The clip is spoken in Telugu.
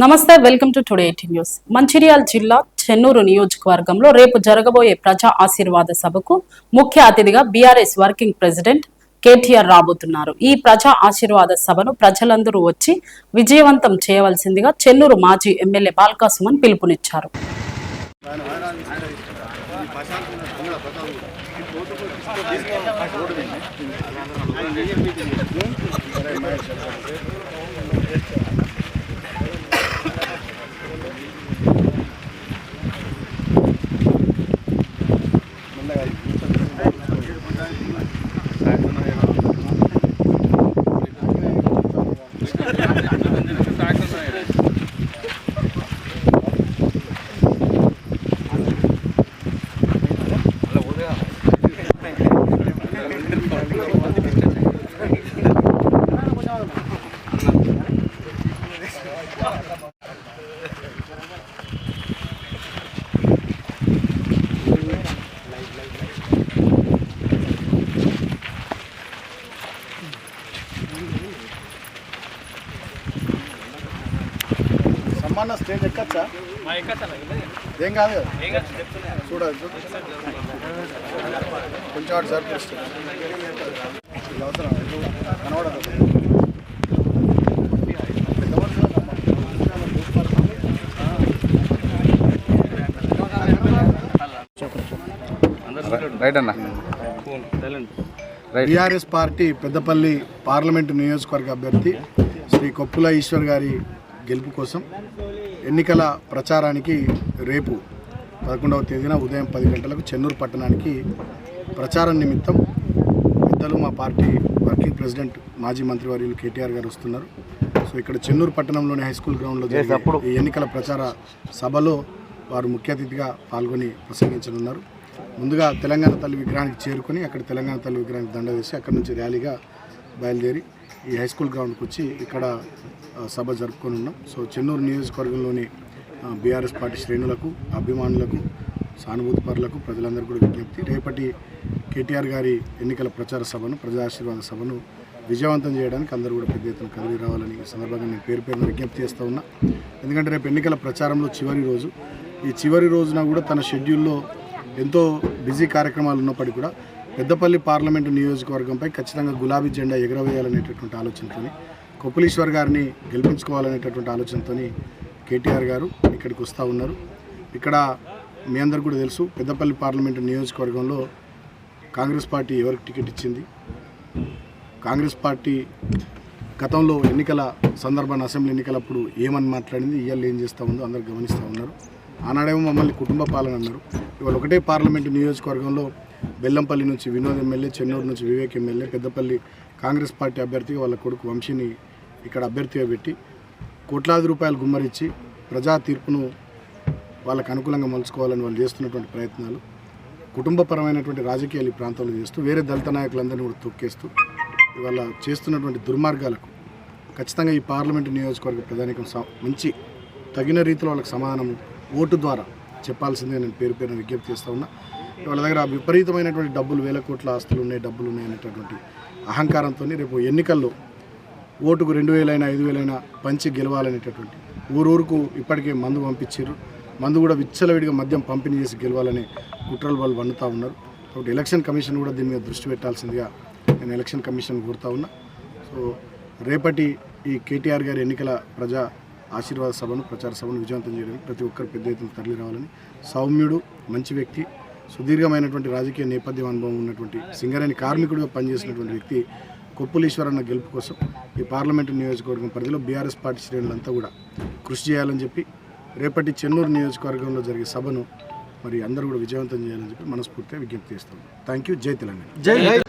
నమస్తే welcome to today eighty news. Mancherial జిల్లా చెన్నూరు నియోజకవర్గంలో రేపు జరగబోయే ప్రజా ఆశీర్వాద సభకు ముఖ్య అతిథిగా బీఆర్ఎస్ వర్కింగ్ ప్రెసిడెంట్ కేటీఆర్ రాబోతున్నారు. ఈ ప్రజా ఆశీర్వాద సభను ప్రజలందరూ వచ్చి విజయవంతం చేయవలసిందిగా చెన్నూరు మాజీ ఎమ్మెల్యే బాల్కాసుమన్ పిలుపునిచ్చారు. సమ్మాన స్టేజ్ ఎక్కచ్చా? ఏం కాదు కదా? చూడాలి చూడు. కొంచెం సార్ అవసరం కనబడదు. రైట్ అన్న. బీఆర్ఎస్ పార్టీ పెద్దపల్లి పార్లమెంటు నియోజకవర్గ అభ్యర్థి శ్రీ కొప్పుల ఈశ్వర్ గారి గెలుపు కోసం ఎన్నికల ప్రచారానికి రేపు పదకొండవ తేదీన ఉదయం పది గంటలకు చెన్నూరు పట్టణానికి ప్రచారం నిమిత్తం పెద్దలు మా పార్టీ వర్కింగ్ ప్రెసిడెంట్ మాజీ మంత్రివర్యులు కేటీఆర్ గారు వస్తున్నారు. సో ఇక్కడ చెన్నూరు పట్టణంలోని హై స్కూల్ గ్రౌండ్లో జరిగే ఈ ఎన్నికల ప్రచార సభలో వారు ముఖ్య అతిథిగా పాల్గొని ప్రసంగించనున్నారు. ముందుగా తెలంగాణ తల్లి విగ్రహానికి చేరుకొని అక్కడ తెలంగాణ తల్లి విగ్రహానికి దండ వేసి అక్కడ నుంచి ర్యాలీగా బయలుదేరి ఈ హై స్కూల్ గ్రౌండ్కి వచ్చి ఇక్కడ సభ జరుపుకొని ఉన్నాం. సో చెన్నూరు నియోజకవర్గంలోని బీఆర్ఎస్ పార్టీ శ్రేణులకు అభిమానులకు సానుభూతిపరులకు ప్రజలందరూ కూడా విజ్ఞప్తి. రేపటి కేటీఆర్ గారి ఎన్నికల ప్రచార సభను ప్రజాశీర్వాద సభను విజయవంతం చేయడానికి అందరూ కూడా పెద్ద ఎత్తున కదిలి రావాలని ఈ సందర్భంగా నేను పేరు పేరున విజ్ఞప్తి చేస్తూ ఉన్నా. ఎందుకంటే రేపు ఎన్నికల ప్రచారంలో చివరి రోజు. ఈ చివరి రోజున కూడా తన షెడ్యూల్లో ఎంతో బిజీ కార్యక్రమాలు ఉన్నప్పటికీ కూడా పెద్దపల్లి పార్లమెంటు నియోజకవర్గంపై ఖచ్చితంగా గులాబీ జెండా ఎగరవేయాలనేటటువంటి ఆలోచనతోని కొప్పులీశ్వర్ గారిని గెలిపించుకోవాలనేటటువంటి ఆలోచనతోని కేటీఆర్ గారు ఇక్కడికి వస్తూ ఉన్నారు. ఇక్కడ మీ అందరు కూడా తెలుసు పెద్దపల్లి పార్లమెంటు నియోజకవర్గంలో కాంగ్రెస్ పార్టీ ఎవరికి టికెట్ ఇచ్చింది? కాంగ్రెస్ పార్టీ గతంలో ఎన్నికల సందర్భాన్ని అసెంబ్లీ ఎన్నికలప్పుడు ఏమని మాట్లాడింది ఇవాళ ఏం చేస్తూ ఉందో అందరు గమనిస్తూ ఉన్నారు. ఆనాడేమో మమ్మల్ని కుటుంబ పాలన అన్నారు. ఇవాళ ఒకటే పార్లమెంటు నియోజకవర్గంలో బెల్లంపల్లి నుంచి వినోద్ ఎమ్మెల్యే చెన్నూరు నుంచి Vivek MLA Peddapalli Congress party అభ్యర్థిగా వాళ్ళ కొడుకు వంశీని ఇక్కడ అభ్యర్థిగా పెట్టి కోట్లాది రూపాయలు గుమ్మరించి ప్రజా తీర్పును వాళ్ళకు అనుకూలంగా మలుచుకోవాలని వాళ్ళు చేస్తున్నటువంటి ప్రయత్నాలు కుటుంబపరమైనటువంటి రాజకీయాలు ఈ ప్రాంతంలో చేస్తూ వేరే దళిత నాయకులందరినీ కూడా తొక్కేస్తూ ఇవాళ చేస్తున్నటువంటి దుర్మార్గాలకు ఖచ్చితంగా ఈ పార్లమెంటు నియోజకవర్గ ప్రధానికం స- మంచి తగిన రీతిలో వాళ్ళకి సమాధానం ఓటు ద్వారా చెప్పాల్సిందే నేను పేరు పేరున విజ్ఞప్తి చేస్తూ ఉన్నా. వాళ్ళ దగ్గర విపరీతమైనటువంటి డబ్బులు వేల కోట్ల ఆస్తులు ఉన్నాయి డబ్బులు ఉన్నాయి అనేటటువంటి అహంకారంతో రేపు ఎన్నికల్లో ఓటుకు రెండు వేలైనా ఐదు వేలైనా పంచి గెలవాలనేటటువంటి ఊరూరుకు ఇప్పటికే మందు పంపించారు. మందు కూడా విచ్చలవిడిగా మద్యం పంపిణీ చేసి గెలవాలనే కుట్రలు వాళ్ళు వండుతూ ఉన్నారు. కాబట్టి ఎలక్షన్ కమిషన్ కూడా దీని మీద దృష్టి పెట్టాల్సిందిగా నేను ఎలక్షన్ కమిషన్ కోరుతా ఉన్నా. సో రేపటి ఈ కేటీఆర్ గారి ఎన్నికల ప్రజా ఆశీర్వాద సభను ప్రచార సభను విజయవంతం చేయడానికి ప్రతి ఒక్కరు పెద్ద ఎత్తున తరలి రావాలని సౌమ్యుడు మంచి వ్యక్తి సుదీర్ఘమైనటువంటి రాజకీయ నేపథ్యం అనుభవం ఉన్నటువంటి సింగరేణి కార్మికుడిగా పనిచేసినటువంటి వ్యక్తి కొప్పులీశ్వరన్న గెలుపు కోసం ఈ పార్లమెంటు నియోజకవర్గం పరిధిలో బీఆర్ఎస్ పార్టీ శ్రేణులంతా కూడా కృషి చేయాలని చెప్పి రేపటి చెన్నూరు నియోజకవర్గంలో జరిగే సభను మరి అందరూ కూడా విజయవంతం చేయాలని చెప్పి మనస్ఫూర్తిగా విజ్ఞప్తి చేస్తాం థ్యాంక్ యూ జై తెలంగాణ.